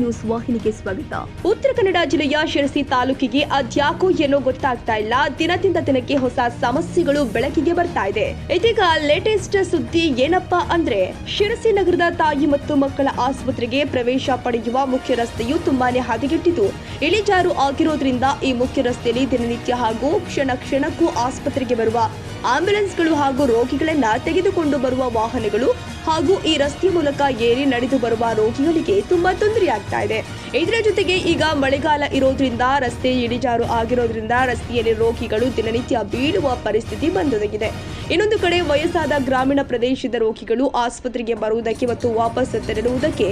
News ವಾಹಿನಿಗೆ ಸ್ವಾಗತ. ಉತ್ತರ ಕನ್ನಡ ಜಿಲ್ಲೆಯ ಶಿರಸಿ ತಾಲೂಕಿಗೆ ಅದ್ಯಾಕೋ ಏನೋ ಗೊತ್ತಾಗ್ತಾ ಇಲ್ಲ. ದಿನದಿಂದ ದಿನಕ್ಕೆ ಹೊಸ ಸಮಸ್ಯೆಗಳು ಬೆಳಕಿಗೆ ಬರ್ತಾ ಇದೆ. ಇದೀಗ ಲೇಟೆಸ್ಟ್ ಸುದ್ದಿ ಏನಪ್ಪಾ ಅಂದ್ರೆ, ಶಿರಸಿ ನಗರದ ತಾಯಿ ಮತ್ತು ಮಕ್ಕಳ ಆಸ್ಪತ್ರೆಗೆ ಪ್ರವೇಶ ಪಡೆಯುವ ಮುಖ್ಯ ರಸ್ತೆಯು ತುಂಬಾನೇ ಹದಗೆಟ್ಟಿದ್ದು, ಇಳಿಜಾರು ಆಗಿರೋದ್ರಿಂದ ಈ ಮುಖ್ಯ ರಸ್ತೆಯಲ್ಲಿ ದಿನನಿತ್ಯ ಹಾಗೂ ಕ್ಷಣ ಕ್ಷಣಕ್ಕೂ ಆಸ್ಪತ್ರೆಗೆ ಬರುವ ಆಂಬ್ಯುಲೆನ್ಸ್ಗಳು ಹಾಗೂ ರೋಗಿಗಳನ್ನ ತೆಗೆದುಕೊಂಡು ಬರುವ ವಾಹನಗಳು ಹಾಗೂ ಈ ರಸ್ತೆ ಮೂಲಕ ಏರಿ ನಡೆದು ಬರುವ ರೋಗಿಗಳಿಗೆ ತುಂಬಾ ತೊಂದರೆಯಾಗ್ತಾ ಇದೆ. ಇದರ ಜೊತೆಗೆ ಈಗ ಮಳೆಗಾಲ ಇರೋದ್ರಿಂದ, ರಸ್ತೆ ಇಳಿಜಾರು ಆಗಿರೋದ್ರಿಂದ ರಸ್ತೆಯಲ್ಲಿ ರೋಗಿಗಳು ದಿನನಿತ್ಯ ಬೀಳುವ ಪರಿಸ್ಥಿತಿ ಬಂದೊದಗಿದೆ. ಇನ್ನೊಂದು ಕಡೆ ವಯಸ್ಸಾದ ಗ್ರಾಮೀಣ ಪ್ರದೇಶದ ರೋಗಿಗಳು ಆಸ್ಪತ್ರೆಗೆ ಬರುವುದಕ್ಕೆ ಮತ್ತು ವಾಪಸ್ ತೆರಳುವುದಕ್ಕೆ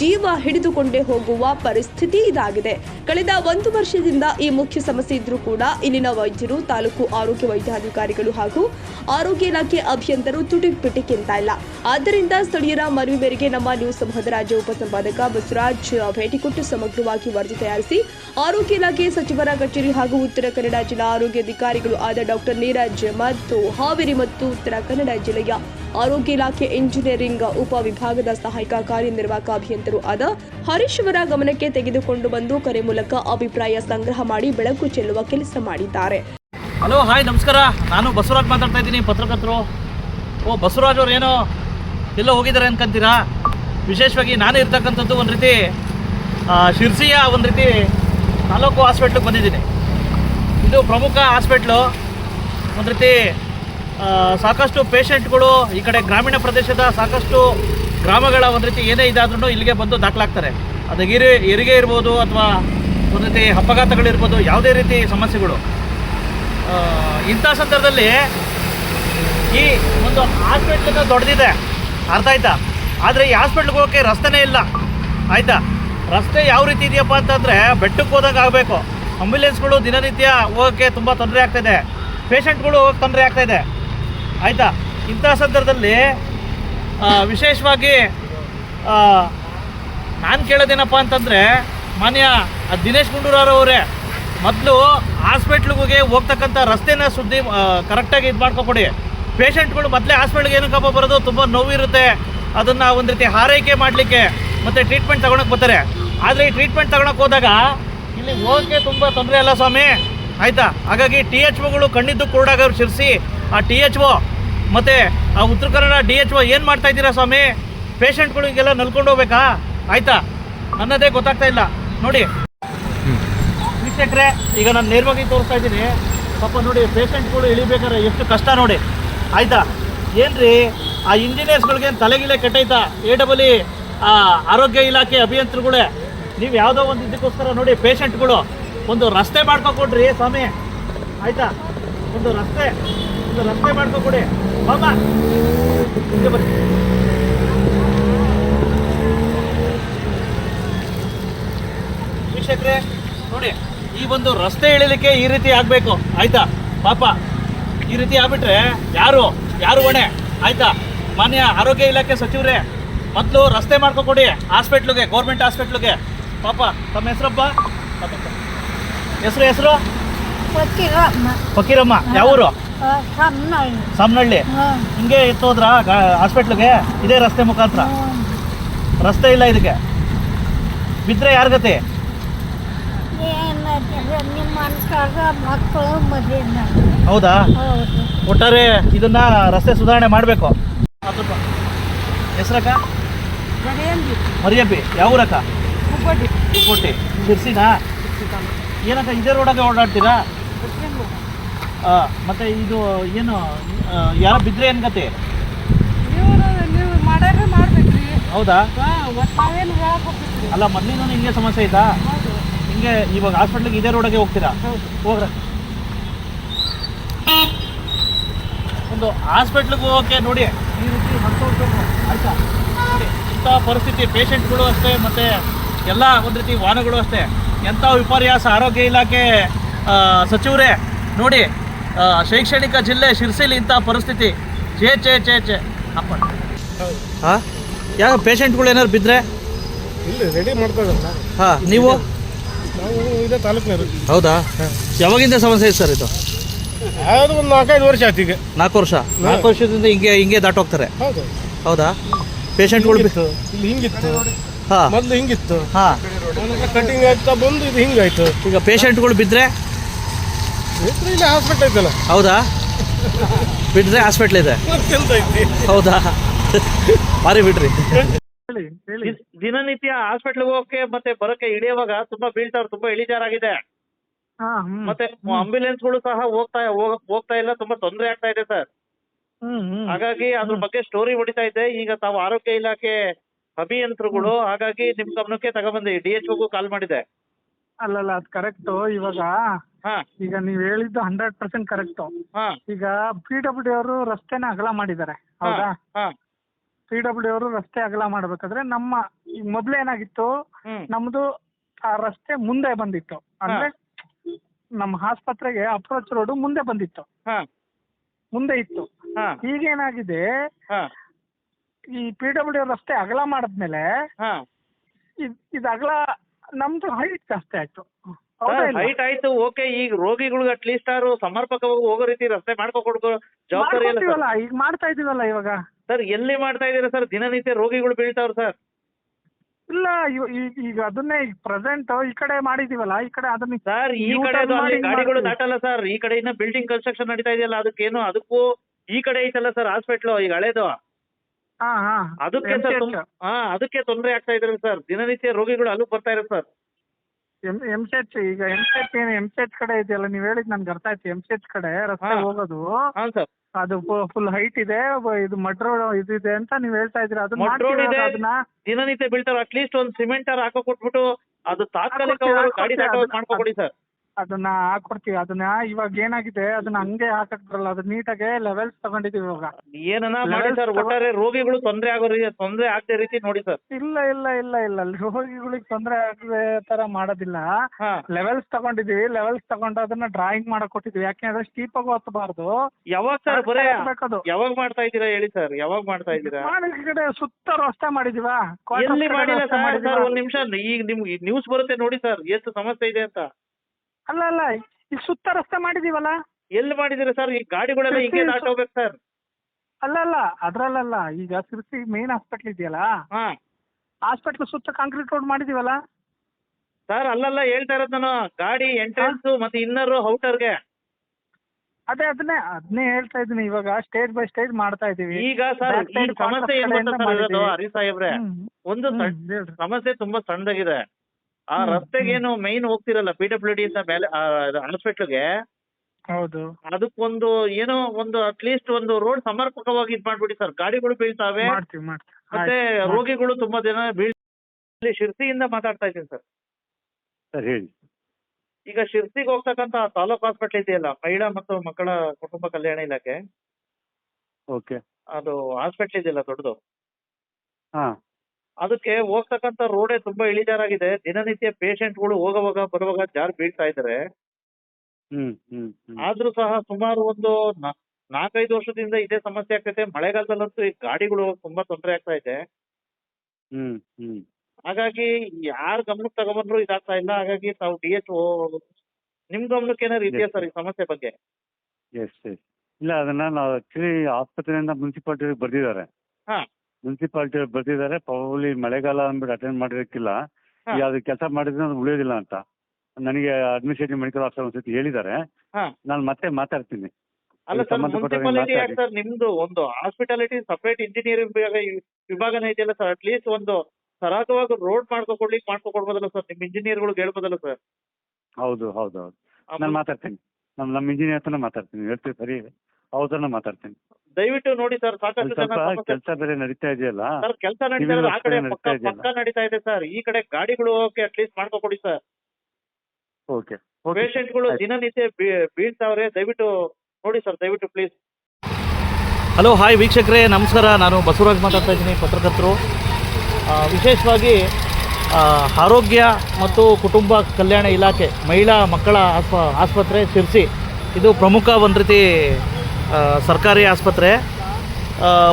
ಜೀವ ಹಿಡಿದುಕೊಂಡೇ ಹೋಗುವ ಪರಿಸ್ಥಿತಿ ಇದಾಗಿದೆ. ಕಳೆದ ಒಂದು ವರ್ಷದಿಂದ ಈ ಮುಖ್ಯ ಸಮಸ್ಯೆ ಇದ್ರೂ ಕೂಡ ಇಲ್ಲಿನ ವೈದ್ಯರು, ತಾಲೂಕು ಆರೋಗ್ಯ ವೈದ್ಯಾಧಿಕಾರಿಗಳು ಹಾಗೂ ಆರೋಗ್ಯ ಇಲಾಖೆ ಅಭಿಯಂತರು ತುಟಿಪಿಟಿಕ್ಕಿಂತ ಪಿಟಿಕ್ ಇಲ್ಲ. ಆದ್ದರಿಂದ ಸ್ಥಳೀಯರ ಮನವಿ ಮೇರೆಗೆ ನಮ್ಮ ನ್ಯೂಸ್ ಸಮೂಹದ ರಾಜ್ಯ ಉಪಸಂಪಾದಕ ಬಸವರಾಜ್ ಭೇಟಿ ಕೊಟ್ಟು ಸಮಗ್ರವಾಗಿ ವರದಿ ತಯಾರಿಸಿ ಆರೋಗ್ಯ ಇಲಾಖೆ ಸಚಿವರ ಕಚೇರಿ ಹಾಗೂ ಉತ್ತರ ಕನ್ನಡ ಜಿಲ್ಲಾ ಆರೋಗ್ಯ ಅಧಿಕಾರಿಗಳು ಆದ ಡಾಕ್ಟರ್ ನೀರಜ್ ಮತ್ತು ಹಾವೇರಿ ಮತ್ತು ಉತ್ತರ ಕನ್ನಡ ಜಿಲ್ಲೆಯ ಆರೋಗ್ಯ ಇಲಾಖೆ ಇಂಜಿನಿಯರಿಂಗ್ ಉಪ ವಿಭಾಗದ ಸಹಾಯಕ ಕಾರ್ಯನಿರ್ವಾಹಕ ಅಭಿಯಂತರು ಆದ ಹರೀಶ್ ಅವರ ಗಮನಕ್ಕೆ ತೆಗೆದುಕೊಂಡು ಬಂದು ಕರೆ ಮೂಲಕ ಅಭಿಪ್ರಾಯ ಸಂಗ್ರಹ ಮಾಡಿ ಬೆಳಕು ಚೆಲ್ಲುವ ಕೆಲಸ ಮಾಡಿದ್ದಾರೆ. ಹಲೋ, ಹಾಯ್, ನಮಸ್ಕಾರ. ನಾನು ಬಸವರಾಜ್ ಮಾತಾಡ್ತಾ ಇದ್ದೀನಿ, ಪತ್ರಕರ್ತರು. ಓ, ಬಸವರಾಜ್ ಅವ್ರು ಏನೋ ಎಲ್ಲೋ ಹೋಗಿದ್ದಾರೆ ಅನ್ಕೊಂತೀರಾ? ವಿಶೇಷವಾಗಿ ನಾನು ಇರ್ತಕ್ಕಂಥದ್ದು ಒಂದು ರೀತಿ ಶಿರ್ಸಿಯ ಒಂದು ರೀತಿ ತಾಲೂಕು ಹಾಸ್ಪಿಟ್ಲಿಗೆ ಬಂದಿದ್ದೀನಿ. ಇದು ಪ್ರಮುಖ ಹಾಸ್ಪಿಟ್ಲು. ಒಂದು ರೀತಿ ಸಾಕಷ್ಟು ಪೇಷಂಟ್ಗಳು ಈ ಕಡೆ ಗ್ರಾಮೀಣ ಪ್ರದೇಶದ ಸಾಕಷ್ಟು ಗ್ರಾಮಗಳ ಒಂದು ರೀತಿ ಏನೇ ಇದಾದ್ರೂ ಇಲ್ಲಿಗೆ ಬಂದು ದಾಖಲಾಗ್ತಾರೆ. ಅದು ಗಿರಿ ಹೆರಿಗೆ ಇರ್ಬೋದು ಅಥವಾ ಒಂದು ರೀತಿ ಅಪಘಾತಗಳಿರ್ಬೋದು ಯಾವುದೇ ರೀತಿ ಸಮಸ್ಯೆಗಳು. ಇಂಥ ಸಂದರ್ಭದಲ್ಲಿ ಈ ಒಂದು ಹಾಸ್ಪಿಟ್ಲಿಗೆ ದೊಡ್ಡದಿದೆ. ಅರ್ಥ ಆಯ್ತಾ? ಆದರೆ ಈ ಹಾಸ್ಪಿಟ್ಲಿಗೆ ಹೋಗೋಕ್ಕೆ ರಸ್ತೆನೇ ಇಲ್ಲ. ಆಯ್ತಾ? ರಸ್ತೆ ಯಾವ ರೀತಿ ಇದೆಯಪ್ಪ ಅಂತಂದರೆ ಬೆಟ್ಟಕ್ಕೆ ಹೋದಾಗ ಆಗಬೇಕು. ಆಂಬ್ಯುಲೆನ್ಸ್ಗಳು ದಿನನಿತ್ಯ ಹೋಗೋಕ್ಕೆ ತುಂಬ ತೊಂದರೆ ಆಗ್ತಾಯಿದೆ ಪೇಷಂಟ್ಗಳು ಹೋಗಕ್ಕೆ ತೊಂದರೆ ಆಗ್ತಾಯಿದೆ ಆಯಿತಾ? ಇಂಥ ಸಂದರ್ಭದಲ್ಲಿ ವಿಶೇಷವಾಗಿ ನಾನು ಕೇಳೋದೇನಪ್ಪ ಅಂತಂದರೆ, ಮಾನ್ಯ ದಿನೇಶ್ ಅವರೇ, ಮೊದಲು ಹಾಸ್ಪಿಟ್ಲಿಗೆ ಹೋಗ್ತಕ್ಕಂಥ ರಸ್ತೆನ ಸುದ್ದಿ ಕರೆಕ್ಟಾಗಿ ಇದು ಮಾಡ್ಕೊಕೊಡಿ. ಪೇಷಂಟ್ಗಳು ಮೊದಲೇ ಹಾಸ್ಪಿಟ್ಲಿಗೆ ಏನಕ್ಕಪ್ಪ ಬರೋದು? ತುಂಬ ನೋವಿರುತ್ತೆ. ಅದನ್ನು ಒಂದು ರೀತಿ ಹಾರೈಕೆ ಮಾಡಲಿಕ್ಕೆ ಮತ್ತು ಟ್ರೀಟ್ಮೆಂಟ್ ತಗೊಳಕ್ಕೆ ಬರ್ತಾರೆ. ಆದರೆ ಈ ಟ್ರೀಟ್ಮೆಂಟ್ ತಗೊಳಕ್ಕೆ ಹೋದಾಗ ಇಲ್ಲಿ ಹೋಗಕ್ಕೆ ತುಂಬ ತೊಂದರೆ ಅಲ್ಲ ಸ್ವಾಮಿ? ಆಯಿತಾ? ಹಾಗಾಗಿ ಟಿ ಎಚ್ ಒಗಳು ಕಣ್ಣಿದ್ದು ಕುರುಡಾಗವ್ರು ಶಿರಿಸಿ ಆ ಟಿ ಎಚ್ ಒ ಮತ್ತು ಆ ಉತ್ತರ ಕನ್ನಡ ಡಿ ಎಚ್ ಒ ಏನು ಮಾಡ್ತಾ ಇದ್ದೀರಾ ಸ್ವಾಮಿ? ಪೇಷಂಟ್ಗಳು ನಲ್ಕೊಂಡು ಹೋಗ್ಬೇಕಾ? ಆಯಿತಾ? ಅನ್ನೋದೇ ಗೊತ್ತಾಗ್ತಾ ಇಲ್ಲ. ನೋಡಿ. ವೀಕ್ಷಕರೇ, ಈಗ ನಾನು ನೇರವಾಗಿ ತೋರಿಸ್ತಾ ಇದ್ದೀನಿ. ಪಾಪ ನೋಡಿ ಪೇಷಂಟ್ಗಳು ಇಳಿಬೇಕಾದ್ರೆ ಎಷ್ಟು ಕಷ್ಟ ನೋಡಿ. ಆಯ್ತಾ? ಏನ್ರಿ? ಆ ಇಂಜಿನಿಯರ್ಸ್ಗಳಿಗೆ ತಲೆಗಿಲೆ ಕೆಟ್ಟೈತಾ? ಎ ಡಬಲ್ ಇ ಆರೋಗ್ಯ ಇಲಾಖೆ ಅಭಿಯಂತರುಗಳೇ ನೀವು ಯಾವುದೋ ಒಂದು ಇದಕ್ಕೋಸ್ಕರ ನೋಡಿ ಪೇಷಂಟ್ಗಳು ಒಂದು ರಸ್ತೆ ಮಾಡ್ಕೊಕೊಡ್ರಿ, ಸ್ವಾಮಿ. ಆಯ್ತಾ? ಒಂದು ರಸ್ತೆ ಒಂದು ರಸ್ತೆ ಮಾಡ್ಕೊಕೊಡಿ. ಬಾಬಾ ವೀಕ್ಷಕ್ರೆ, ನೋಡಿ, ಈ ಒಂದು ರಸ್ತೆ ಇಳಿಲಿಕ್ಕೆ ಈ ರೀತಿ ಆಗಬೇಕು. ಆಯ್ತಾ? ಪಾಪ, ಈ ರೀತಿ ಆಗ್ಬಿಟ್ರೆ ಯಾರು ಯಾರು ಹೊಣೆ? ಆಯ್ತಾ? ಮಾನ್ಯ ಆರೋಗ್ಯ ಇಲಾಖೆ ಸಚಿವರೇ, ಮೊದಲು ರಸ್ತೆ ಮಾಡ್ಕೊಕೊಡಿ ಹಾಸ್ಪಿಟ್ಲಿಗೆ ಗೌರ್ಮೆಂಟ್ ಹಾಸ್ಪಿಟ್ಲಿಗೆ ಪಾಪ ತಮ್ಮ ಹೆಸರಪ್ಪ? ಹೆಸರು ಹೆಸರು? ಫಕೀರಮ್ಮ. ಯಾವೂರು? ಸಾಮ್ನಹಳ್ಳಿ ಹಿಂಗೆ ಎತ್ತೋದ್ರ ಹಾಸ್ಪಿಟ್ಲಿಗೆ ಇದೇ ರಸ್ತೆ ಮುಖಾಂತರ? ರಸ್ತೆ ಇಲ್ಲ ಇದಕ್ಕೆ? ಬಿದ್ರೆ ಯಾರ ಗತಿ? ಹೌದಾ? ಒಟ್ಟಾರೆ ಇದನ್ನ ರಸ್ತೆ ಸುಧಾರಣೆ ಮಾಡಬೇಕು. ಹೆಸರಕ್ಕ? ಮರಿಯಬ್ಬಿ ಯಾವ ಊರಕ್ಕ ಕೋಟಿ ಶಿರ್ಸಿನಾ? ಏನಕ್ಕ ಇದೇ ರೋಡಾಗೆ ಓಡಾಡ್ತೀರಾ? ಆ, ಮತ್ತೆ ಇದು ಏನು ಯಾರೋ ಬಿದ್ದರೆ ಏನು ಕತೆ ನೀವು ಮಾಡ್ಯಾರ ಮಾಡ್ಬೇಕ್ರಿ. ಹೌದಾ? ನಾವೇನು ಅಲ್ಲ ಮೊದಲಿನ ಹಿಂಗೆ ಸಮಸ್ಯೆ ಐತಾ? ಹಿಂಗೆ ಇವಾಗ ಹಾಸ್ಪಿಟ್ಲಿಗೆ ಇದೇ ರೋಡಾಗೆ ಹೋಗ್ತೀರಾ? ಹೋಗ್ರ. ಒಂದು ಹಾಸ್ಪಿಟ್ಲಿಗೆ ಹೋಗೋಕೆ ನೋಡಿ. ಈ ರೀತಿ ಆಯ್ತಾ? ನೋಡಿ ಇಂಥ ಪರಿಸ್ಥಿತಿ ಪೇಷಂಟ್ಗಳು ಅಷ್ಟೇ ಮತ್ತು ಎಲ್ಲ ಒಂದು ರೀತಿ ವಾಹನಗಳು ಅಷ್ಟೇ. ಎಂಥ ವಿಪರ್ಯಾಸ ಆರೋಗ್ಯ ಇಲಾಖೆ ಸಚಿವರೇ ನೋಡಿ ಶೈಕ್ಷಣಿಕ ಜಿಲ್ಲೆ ಶಿರ್ಸಿಲಿ ಇಂಥ ಪರಿಸ್ಥಿತಿ. ಚೇ ಚೇ ಚೇ ಚೇ ಅಪ್ಪ. ಹಾಂ? ಯಾವ ಪೇಷಂಟ್ಗಳು ಏನಾದ್ರು ಬಿದ್ದರೆ ಇಲ್ಲ ರೆಡಿ ಮಾಡ್ಕೋದಲ್ಲ ಹಾಂ ನೀವು? ನಾವು ಇದೇ ತಾಲೂಕಿನ ಹೌದಾ? ಯಾವಾಗಿಂದ ಸಮಸ್ಯೆ ಇದೆ ಸರ್ ಇದು? ಯಾವ್ದು ಒಂದು ನಾಲ್ಕೈದು ವರ್ಷ ಆಯ್ತು ಈಗ. ನಾಲ್ಕು ವರ್ಷ? ನಾಲ್ಕು ವರ್ಷದಿಂದ ಹಿಂಗೆ ಹಿಂಗೆ ದಾಟೋಗ್ತಾರೆ. ಹೌದು. ಹೌದಾ? ಪೇಷಂಟ್ಗಳು ಬಿತ್ತು ಇಲ್ಲಿ ಹಿಂಗಿತ್ತು. ಹಾ. ಮೊದ್ಲು ಹಿಂಗಿತ್ತು. ಹಾ. ಕಟಿಂಗ್ ಆಗ್ತಾ ಬಂದು ಇದು ಹಿಂಗಾಯ್ತು. ಈಗ ಪೇಷಂಟ್ಗಳು ಬಿದ್ದರೆ ಇದ್ರೆ ಇಲ್ಲಿ ಹಾಸ್ಪಿಟಲ್ ಐತಲ್ಲ. ಹೌದಾ? ಬಿಟ್ರೆ ಹಾಸ್ಪಿಟ್ಲ್ ಇದೆ. ಮತ್ತೆಂತ ಐತಿ. ಹೌದಾ? ಬಾರಿ ಬಿಡ್ರಿ. ದಿನ- ದಿನನಿತ್ಯ ಹಾಸ್ಪಿಟ್ಲ್ಗೆ ಹೋಗಕ್ಕೆ ಮತ್ತೆ ಬರಕ್ಕೆ ಇಳಿಯುವಾಗ ತುಂಬಾ ಬೀಳ್ತಾವ್ರು ತುಂಬಾ ಇಳಿಜಾರಾಗಿದೆ. ಹಾ ಹ್ಮ್. ಮತ್ತೆ ಆಂಬ್ಯುಲೆನ್ಸ್ಗಳು ಸಹ ಹೋಗ್ತಾ ಹೋಗ- ಹೋಗ್ತಾ ಇಲ್ಲ ತುಂಬಾ ತೊಂದರೆ ಆಗ್ತಾ ಇದೆ ಸರ್. ಹ್ಮ್ ಹ್ಮ್. ಹಾಗಾಗಿ ಅದ್ರ ಬಗ್ಗೆ ಸ್ಟೋರಿ ಹೊಡಿತಾ ಇದೆ ಈಗ ತಾವು ಆರೋಗ್ಯ ಇಲಾಖೆ ಅಭಿಯಂತರುಗಳು ಹಾಗಾಗಿ ನಿಮ್ ಗಮನಕ್ಕೆ ತಗೊಬಂದೆ. ಡಿ ಎಚ್ ಓಗೂ ಕಾಲ್ ಮಾಡಿದೆ. ಅಲ್ಲಲ್ಲ ಅದ್ ಕರೆಕ್ಟ್ ಇವಾಗ ಹಾ. ಈಗ ನೀವ್ ಹೇಳಿದ್ದು ಹಂಡ್ರೆಡ್ ಪರ್ಸೆಂಟ್ ಕರೆಕ್ಟ್ ಹಾ. ಈಗ ಪಿ ಡಬ್ಲ್ಯೂ ಡಿ ಅವರು ರಸ್ತೆನ ಅಗಲ ಮಾಡಿದ್ದಾರೆ. ಹೌದಾ? ಹಾ. ಪಿ ಡಬ್ಲ್ಯೂ ಡಿ ಅವರು ರಸ್ತೆ ಅಗಲ ಮಾಡ್ಬೇಕಾದ್ರೆ ನಮ್ಮ ಈಗ ಮೊದ್ಲೇನಾಗಿತ್ತು ಹ್ಮ್. ನಮ್ದು ಆ ರಸ್ತೆ ಮುಂದೆ ಬಂದಿತ್ತು. ಅಂದ್ರೆ ನಮ್ಮ ಆಸ್ಪತ್ರೆಗೆ ಅಪ್ರೋಚ್ ರೋಡ್ ಮುಂದೆ ಬಂದಿತ್ತು. ಹಾ. ಮುಂದೆ ಇತ್ತು. ಹಾ. ಈಗೇನಾಗಿದೆ ಹಾ. ಈ ಪಿ ಡಬ್ಲ್ಯೂ ರಸ್ತೆ ಅಗಲ ಮಾಡಿದ್ಮೇಲೆ ಹಾ. ಇದ್ ಇದು ಅಗಲ ನಮ್ದು ಹೈಟ್ ಜಾಸ್ತಿ ಆಯ್ತು. ಹೌದಾ ಇಲ್ಲ? ಹೈಟ್ ಆಯ್ತು ಓಕೆ ಈಗ ರೋಗಿಗಳಿಗೆ ಅಟ್ಲೀಸ್ಟ್ ಅವರು ಸಮರ್ಪಕವಾಗಿ ಹೋಗೋ ರೀತಿ ರಸ್ತೆ ಮಾಡ್ಕೊಡ್ಕೋ ಜವಾಬ್ದಾರಿ ಇಲ್ಲ ಸರ್. ಮಾಡ್ಕೊತೀವಲ್ಲ ಈಗ ಮಾಡ್ತಾ ಇದೀವಲ್ಲ ಇವಾಗ? ಸರ್ ಎಲ್ಲಿ ಮಾಡ್ತಾ ಇದೀರಾ ಸರ್? ದಿನನಿತ್ಯ ರೋಗಿಗಳು ಬೀಳ್ತಾವ್ರ ಸರ್. ಇಲ್ಲ ಇವ- ಈ- ಈಗ ಅದನ್ನೇ ಈಗ ಪ್ರೆಸೆಂಟ್ ಈ ಕಡೆ ಮಾಡಿದೀವಲ್ಲ ಈ ಕಡೆ ಅದನ್ನ ಸರ್ ಈ U-turn ಕಡೆ ಅದು ಅಲ್ಲಿ ಮಾಡಿ ಗಾಡಿಗಳು ಮಾಡ್ತೀವಿ. ದಾಟಲ್ಲ ಸರ್. ಈ ಕಡೆ ಇನ್ನ ಬಿಲ್ಡಿಂಗ್ ಕನ್ಸ್ಟ್ರಕ್ಷನ್ ನಡೀತಾ ಇದೆಯಲ್ಲ ಅದಕ್ಕೇನು ಅದಕ್ಕೂ ಈ ಕಡೆ ಐತಲ್ಲ ಸರ್ ಹಾಸ್ಪಿಟ್ಲು ಈಗ ಹಳೇದು. ಅದಕ್ಕೆ ಸರ್ ಹಾ. ಅದಕ್ಕೆ ತೊಂದರೆ ಆಗ್ತಾ ಇದ್ರೆ ಸರ್. ದಿನನಿತ್ಯ ರೋಗಿಗಳು ಅಲ್ಲಿಗೆ ಬರ್ತಾ ಇರೋದು ಸರ್. ಎಂ ಸಿ ಎಚ್ ಈಗ ಎಂ ಸಿ ಎಚ್ ಏನು ಎಂ ಸಿ ಎಚ್ ಕಡೆ ಇದೆಯಲ್ಲ ನೀವ್ ಹೇಳಿದ್ ನನ್ಗೆ ಅರ್ಥ ಆಯ್ತು. ಎಂ ಸಿ ಎಚ್ ಕಡೆ ರಸ್ತೆ. ಹೋಗೋದು. ಸರ್. ಅದು ಫುಲ್ ಹೈಟ್ ಇದೆ ಇದು ಮಡ್ ರೋಡ್ ಇದೆ ಅಂತ ನೀವ್ ಹೇಳ್ತಾ ಇದ್ರಿ ಅದು ಮಡ್ ರೋಡ್ ಇದೆ. ಅದನ್ನ? ದಿನನಿತ್ಯ ಬೀಳ್ತಾರ. ಅಟ್ಲೀಸ್ಟ್ ಒಂದು ಸಿಮೆಂಟ್ ಹಾಕೋ ಕೊಟ್ಬಿಟ್ಟು ಅದು ತಾತ್ಕಾಲಿಕ ಗಾಡಿ ಮಾಡ್ಕೊಡಿ ಸರ್. ಅದನ್ನ ಹಾಕೊಡ್ತೀವಿ. ಅದನ್ನ ಇವಾಗ ಏನಾಗಿದೆ ಅದನ್ನ ಹಂಗೆ ಹಾಕಕ್ ಬರಲ್ಲ. ಅದ್ ನೀಟಾಗೆ ಲೆವೆಲ್ಸ್ ತಗೊಂಡಿದೀವಿ ಇವಾಗ. ಏನನ್ನ ಮಾಡಿ ಸರ್ ಒಟ್ಟಾರೆ ರೋಗಿಗಳು ತೊಂದರೆ ಆಗೋ ರೀತಿ ತೊಂದರೆ ಆಗದೆ ರೀತಿ ನೋಡಿ ಸರ್. ಇಲ್ಲ ಇಲ್ಲ ಇಲ್ಲ ಇಲ್ಲ. ರೋಗಿಗಳಿಗೆ ತೊಂದರೆ ಆಗದೆ ತರ ಮಾಡೋದಿಲ್ಲ. ಹಾ. ಲೆವೆಲ್ಸ್ ತಗೊಂಡಿದೀವಿ. ಲೆವೆಲ್ಸ್ ತಗೊಂಡು ಅದನ್ನ ಡ್ರಾಯಿಂಗ್ ಮಾಡಕ್ ಕೊಟ್ಟಿದೀವಿ. ಯಾಕೆಂದ್ರೆ ಸ್ಟೀಪ್ ಆಗಿ ಓದ್ಬಾರ್ದು ಯಾವಾಗ ಸರ್ ಬರೇ ಯಾವಾಗ ಮಾಡ್ತಾ ಇದ್ದೀರಾ ಹೇಳಿ ಸರ್? ಯಾವಾಗ ಮಾಡ್ತಾ ಇದ್ದೀರಾ? ಮಾಡಿ ಈ ಕಡೆ ಸುತ್ತ ರಸ್ತೆ ಮಾಡಿದೀವಾ? ಎಲ್ಲಿ ಮಾಡಿಲ್ಲ ಸರ್? ಸರ್ ಒಂದ್ ನಿಮಿಷ. ಈಗ ನಿಮ್ಗೆ ನ್ಯೂಸ್ ಬರುತ್ತೆ ನೋಡಿ ಸರ್. ಎಷ್ಟು ಸಮಸ್ಯೆ ಇದೆ ಅಂತ. ಅಲ್ಲ ಅಲ್ಲ ಇಲ್ಲಿ ಸುತ್ತ ರಸ್ತೆ ಮಾಡಿದೀವಲ್ಲ? ಎಲ್ಲಿ ಮಾಡಿದಿರ ಸರ್? ಈ ಗಾಡಿಗಳೆಲ್ಲ ಹಿಂಗೆ ದಾಟ ಹೋಗ್ಬೇಕು ಸರ್. ಅಲ್ಲ ಅಲ್ಲ ಅದ್ರಲ್ಲಲ್ಲ ಈಗ ಸಿರ್ಸಿ ಮೇನ್ ಹಾಸ್ಪಿಟಲ್ ಇದೆಯಲ್ಲ? ಹಾ. ಹಾಸ್ಪಿಟ್ಲ್ ಸುತ್ತ ಕಾಂಕ್ರೀಟ್ ರೋಡ್ ಮಾಡಿದೀವಲ್ಲ? ಸರ್ ಅಲ್ಲಲ್ಲ ಹೇಳ್ತಾ ಇರೋದು ನಾನು. ಗಾಡಿ ಎಂಟ್ರೆನ್ಸ್ ಮತ್ತೆ ಇನ್ನರ್ ಔಟರ್ಗೆ ಅದೇ ಅದನ್ನೇ ಅದನ್ನೇ ಹೇಳ್ತಾ ಇದೀನಿ ಇವಾಗ ಸ್ಟೇಜ್ ಬೈ ಸ್ಟೇಜ್ ಮಾಡ್ತಾ ಇದೀವಿ ಈಗ ಸರ್ Back ಈ side ಸಮಸ್ಯೆ ಏನ್ ಗೊತ್ತಾ ಸರ್ ಇರೋದು? ಮಾಡಿದ್ದೀವಿ. ಹರಿ ಸಾಹೇಬ್ರೆ. ಒಂದು ಹ್ಮ್, ಹೇಳ್ರಿ. ಸಮಸ್ಯೆ ತುಂಬಾ ಸಣ್ಣದಾಗಿದೆ. ಆ ರಸ್ತೆಗೆ ರಸ್ತೆಗೇನು ಮೈನ್ ಹೋಗ್ತಿರಲ್ಲ ಪಿ ಡಬ್ಲ್ಯೂ ಡಿ ಅಂತ ಮೇಲೆ ಹಾಸ್ಪಿಟ್ಲ್ಗೆ ಹೌದು. ಅದಕ್ಕೊಂದು ಏನೋ ಒಂದು ಅಟ್ಲೀಸ್ಟ್ ಒಂದು ರೋಡ್ ಸಮರ್ಪಕವಾಗಿ ಇದ್ ಮಾಡ್ಬಿಡಿ ಸರ್ ಗಾಡಿಗಳು ಬೀಳ್ತಾವೆ. ಮಾಡ್ತೀವಿ ಮಾಡ್ತೀವಿ. ಮತ್ತೆ ಆಯ್ತು, ರೋಗಿಗಳು ತುಂಬಾ ಜನ ಬೀಳ್ ಶಿರಸಿಯಿಂದ ಶಿರ್ಸಿಯಿಂದ ಮಾತಾಡ್ತಾ ಇದ್ದೀನಿ ಸರ್ ಸರ್ ಹೇಳಿ. ಈಗ ಶಿರ್ಸಿಗೆ ಹೋಗ್ತಕ್ಕಂತ ತಾಲೂಕ್ ಹಾಸ್ಪಿಟಲ್ ಇದೆಯಲ್ಲ ಮಹಿಳಾ ಮತ್ತು ಮಕ್ಕಳ ಕುಟುಂಬ ಕಲ್ಯಾಣ ಇಲಾಖೆ. ಓಕೆ. ಅದು ಹಾಸ್ಪಿಟಲ್ ಇದೆಯಲ್ಲ ದೊಡ್ಡದು. ಹಾಂ. ಅದಕ್ಕೆ ಹೋಗ್ತಕ್ಕಂತ ರೋಡೇ ತುಂಬಾ ಇಳಿಜಾರಾಗಿದೆ. ದಿನನಿತ್ಯ ಪೇಷಂಟ್ಗಳು ಹೋಗುವಾಗ ಬರುವಾಗ ಜಾರ್ ಬೀಳ್ತಾ ಇದ್ದಾರೆ. ಆದ್ರೂ ಸಹ ಸುಮಾರು ಒಂದು ನಾಲ್ಕೈದು ವರ್ಷದಿಂದ ಇದೇ ಸಮಸ್ಯೆ ಆಗ್ತೈತೆ. ಮಳೆಗಾಲದಲ್ಲಂತೂ ಈ ಗಾಡಿಗಳು ತುಂಬಾ ತೊಂದರೆ ಆಗ್ತಾ ಇದೆ. ಹ್ಮ್ ಹಾಗಾಗಿ ಯಾರ ಗಮನಕ್ಕೆ ತಗೊಂಡ್ರು ಇದಾಗ್ತಾ ಇಲ್ಲ. ಹಾಗಾಗಿ ತಾವು ಡಿ ಎಚ್ ನಿಮ್ ಗಮನಕ್ಕೆ ಏನಾದ್ರು ಇದೆಯಾ ಸರ್ ಈ ಸಮಸ್ಯೆ ಬಗ್ಗೆ? ಎಸ್ ಎಸ್ ಇಲ್ಲ ಅದನ್ನ ನಾವು ಆಕ್ಚುಲಿ ಆಸ್ಪತ್ರೆಯಿಂದ ಮುನ್ಸಿಪಾಲ್ಟಿ ಬರ್ದಿದ್ದಾರೆ. ಹಾ. ಬರ್ತಿದ್ದಾರೆ ಬರ್ದಿದ್ದಾರೆ ಪ್ರಾಬಲಿ ಮಳೆಗಾಲ ಅಂದ್ಬಿಟ್ಟು ಅಟೆಂಡ್ ಮಾಡಿರಕ್ಕಿಲ್ಲ ಯಾವ್ದು ಕೆಲಸ ಮಾಡಿದ್ರೆ ಅದು ಉಳಿಯೋದಿಲ್ಲ ಅಂತ. ನನಗೆ ಅಡ್ಮಿನಿಸ್ಟ್ರೇಟಿವ್ ಮೆಡಿಕಲ್ ಆಫೀಸರ್ ಒಂದ್ಸತಿ ಹೇಳಿದ್ದಾರೆ. ಹಾ. ನಾನು ಮತ್ತೆ ಮಾತಾಡ್ತೀನಿ. ಅಲ್ಲ ಸರ್ ಸಂಬಂಧಪಟ್ಟವ್ರಿಗೆ ಮುನ್ಸಿಪಾಲಿಟಿ ಯಾಕೆ ಮಾತಾಡಿ. ಸರ್? ನಿಮ್ದು ಒಂದು ಹಾಸ್ಪಿಟಾಲಿಟಿ ಸಪರೇಟ್ ಇಂಜಿನಿಯರಿಂಗ್ ವಿಭಾಗನೇ ಇದೆಯಲ್ಲ ಸರ್? ಅಟ್ಲೀಸ್ಟ್ ಒಂದು ಸರಾಗವಾಗಿ ರೋಡ್ ಮಾಡ್ಕೊಡ್ಲಿಕ್ಕೆ ಮಾಡ್ಕೊಡ್ಬೋದಲ್ಲ ಸರ್? ನಿಮ್ ಇಂಜಿನಿಯರ್ಗಳಿಗೆ ಹೇಳ್ಬೋದಲ್ಲ ಸರ್? ಹೌದು ಹೌದು ಹೌದು. ನಾನು ಮಾತಾಡ್ತೀನಿ. ನಮ್ಮ ನಮ್ ಇಂಜಿನಿಯರ್ ಹತ್ರನೇ ಮಾತಾಡ್ತೀನಿ. ಹೇಳ್ತೀವಿ ಸರಿ ಅವ್ರನ್ನ ಮಾತಾಡ್ತೀನಿ. ದಯವಿಟ್ಟು ನೋಡಿ ಸರ್ ಸಾಕಷ್ಟು ಜನ ಸ್ವಲ್ಪ ಸಮಸ್ಯೆ- ಕೆಲಸ ಬೇರೆ ನಡೀತಾ ಇದೆಯಲ್ಲ? ಸರ್ ಕೆಲಸ ನಡೀತಾ ಇರೋದು ಆ ಕಡೆ ನಡೀತಾ ಪಕ್ಕ ಇದೆಯಲ್ಲ. ಪಕ್ಕ ನಡೀತಾ ಇದೆ ಸರ್. ಈ ಕಡೆ ಗಾಡಿಗಳು ಹೋಗಕ್ಕೆ ಅಟ್ಲೀಸ್ಟ್ ಮಾಡ್ಕೊಡಿ ಸರ್. Okay okay. ಪೇಷಂಟ್ಗಳು ಆಯ್ತು. ದಿನನಿತ್ಯ ಬೀ- ಬೀಳ್ತಾವ್ರೆ ದಯವಿಟ್ಟು ನೋಡಿ ಸರ್ ದಯವಿಟ್ಟು ಪ್ಲೀಸ್ ಹಲೋ ಹಾಯ್ ವೀಕ್ಷಕರೇ ನಮಸ್ಕಾರ. ನಾನು ಬಸವರಾಜ್ ಮಾತಾಡ್ತಾ ಇದ್ದೀನಿ ಪತ್ರಕರ್ತರು. ಆ, ವಿಶೇಷವಾಗಿ ಆ, ಆರೋಗ್ಯ ಮತ್ತು ಕುಟುಂಬ ಕಲ್ಯಾಣ ಇಲಾಖೆ ಮಹಿಳಾ ಮಕ್ಕಳ ಆಸ್ಪ ಆಸ್ಪತ್ರೆ ಶಿರ್ಸಿ ಇದು ಪ್ರಮುಖ ಒಂದು ರೀತಿ ಸರ್ಕಾರಿ ಆಸ್ಪತ್ರೆ.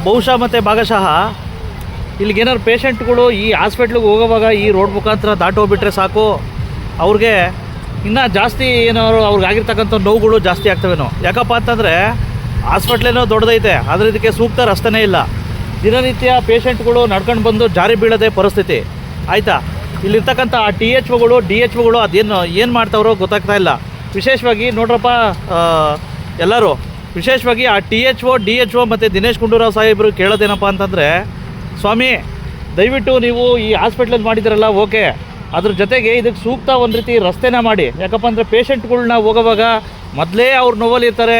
ಬಹುಶಃ ಮತ್ತು ಭಾಗಶಃ ಇಲ್ಲಿಗೇನಾದ್ರು ಪೇಷಂಟ್ಗಳು ಈ ಹಾಸ್ಪಿಟ್ಲಿಗೆ ಹೋಗೋವಾಗ ಈ ರೋಡ್ ಮುಖಾಂತರ ದಾಟೋಗ್ಬಿಟ್ರೆ ಸಾಕು. ಅವ್ರಿಗೆ ಇನ್ನೂ ಜಾಸ್ತಿ ಏನಾದ್ರು ಅವ್ರಿಗೆ ಆಗಿರ್ತಕ್ಕಂಥ ನೋವುಗಳು ಜಾಸ್ತಿ ಆಗ್ತವೇನೋ. ಯಾಕಪ್ಪ ಅಂತಂದರೆ ಹಾಸ್ಪಿಟ್ಲೇನೋ ದೊಡ್ಡದೈತೆ, ಆದರೆ ಇದಕ್ಕೆ ಸೂಕ್ತ ರಸ್ತೆನೇ ಇಲ್ಲ. ದಿನನಿತ್ಯ ಪೇಷಂಟ್ಗಳು ನಡ್ಕೊಂಡು ಬಂದು ಜಾರಿ ಬೀಳದೆ ಪರಿಸ್ಥಿತಿ. ಆಯಿತಾ? ಇಲ್ಲಿರ್ತಕ್ಕಂಥ ಆ ಟಿ ಎಚ್ ಒಗಳು, ಡಿ ಎಚ್ ಒಗಳು ಅದೇನು ಏನು ಮಾಡ್ತಾವ್ರೋ ಗೊತ್ತಾಗ್ತಾ ಇಲ್ಲ. ವಿಶೇಷವಾಗಿ ನೋಡ್ರಪ್ಪ ಎಲ್ಲರೂ ವಿಶೇಷವಾಗಿ ಆ T H O, D H O ಮತ್ತು ದಿನೇಶ್ ಗುಂಡೂರಾವ್ ಸಾಹೇಬರು ಕೇಳೋದೇನಪ್ಪ ಅಂತಂದರೆ, ಸ್ವಾಮಿ, ದಯವಿಟ್ಟು ನೀವು ಈ ಹಾಸ್ಪಿಟ್ಲಲ್ಲಿ ಮಾಡಿದ್ದೀರಲ್ಲ, ಓಕೆ. ಅದ್ರ ಜೊತೆಗೆ ಇದಕ್ಕೆ ಸೂಕ್ತ ಒಂದು ರೀತಿ ರಸ್ತೆನ ಮಾಡಿ. ಯಾಕಪ್ಪ ಅಂದರೆ ಪೇಷಂಟ್ಗಳ್ನ ಹೋಗೋವಾಗ ಮೊದಲೇ ಅವ್ರು ನೋವಲ್ಲಿರ್ತಾರೆ,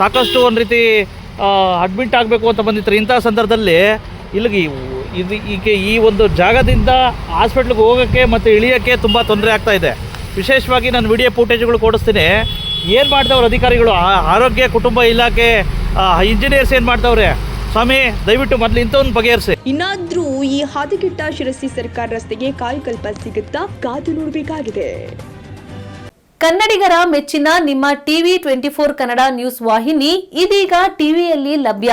ಸಾಕಷ್ಟು ಒಂದು ರೀತಿ ಅಡ್ಮಿಟ್ ಆಗಬೇಕು ಅಂತ ಬಂದಿರ್ತಾರೆ. ಇಂಥ ಸಂದರ್ಭದಲ್ಲಿ ಇಲ್ಲಿಗೆ ಇದು ಈಗ ಈ ಒಂದು ಜಾಗದಿಂದ ಹಾಸ್ಪಿಟ್ಲಿಗೆ ಹೋಗೋಕ್ಕೆ ಮತ್ತು ಇಳಿಯೋಕ್ಕೆ ತುಂಬ ತೊಂದರೆ ಆಗ್ತಾ ಇದೆ. ವಿಶೇಷವಾಗಿ ನಾನು ವಿಡಿಯೋ ಫೂಟೇಜ್ಗಳು ಕೊಡಿಸ್ತೀನಿ. ಏನು ಮಾಡ್ತಾವ್ರೆ ಅಧಿಕಾರಿಗಳು? ಆ- ಆರೋಗ್ಯ ಕುಟುಂಬ ಇಲಾಖೆ ಇಂಜಿನಿಯರ್ಸ್ ಏನು ಮಾಡ್ತಾವ್ರೆ? ಸ್ವಾಮಿ ದಯವಿಟ್ಟು ಮೊದಲು ಒಂದು ಬಗೆಹರಿಸಿ. ಇನ್ನಾದ್ರೂ ಈ ಹಾದಿಗಿಟ್ಟ ಶಿರಸಿ ಸರ್ಕಾರ ರಸ್ತೆಗೆ ಕಾಯಕಲ್ಪ ಸಿಗುತ್ತಾ? ಕಾದು ನೋಡಬೇಕಾಗಿದೆ. ಕನ್ನಡಿಗರ ಮೆಚ್ಚಿನ ನಿಮ್ಮ TV twenty four Kannada news ವಾಹಿನಿ ಇದೀಗ ಟಿವಿಯಲ್ಲಿ ಲಭ್ಯ.